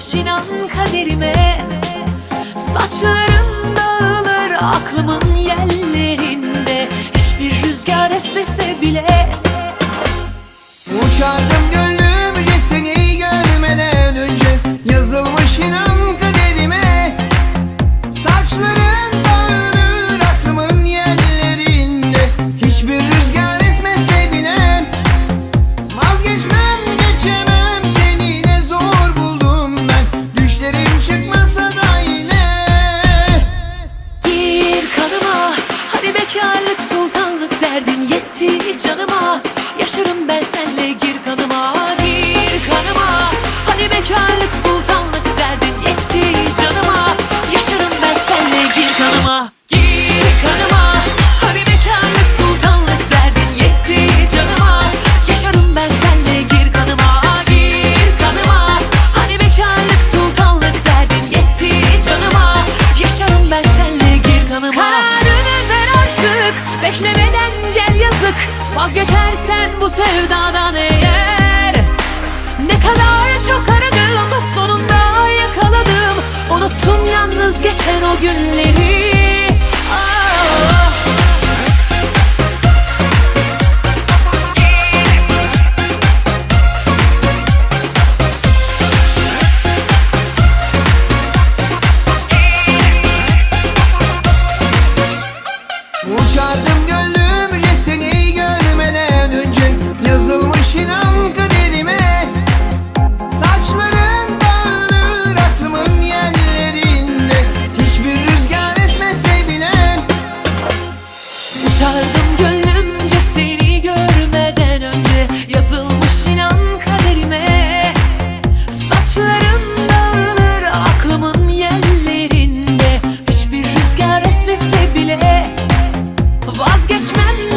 inan kaderime. Saçlarım dağılır aklımın yerlerinde. Hiçbir rüzgar esmese bile. Uçardım gönlümce yetti canıma Yaşarım ben senle gir kanıma Gir kanıma. Hani bekarlık Vazgeçersen bu sevdadan eğer. Ne kadar çok aradım Sonunda yakaladım. Unuttum yalnız geçen o günleri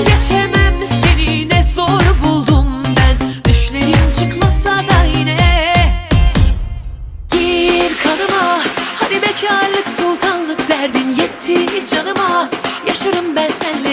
geçemem. Seni ne zor buldum ben. Düşlerim çıkmasa da yine. Gir kanıma. Hani bekarlık sultanlık derdin yetti canıma. Yaşarım ben senle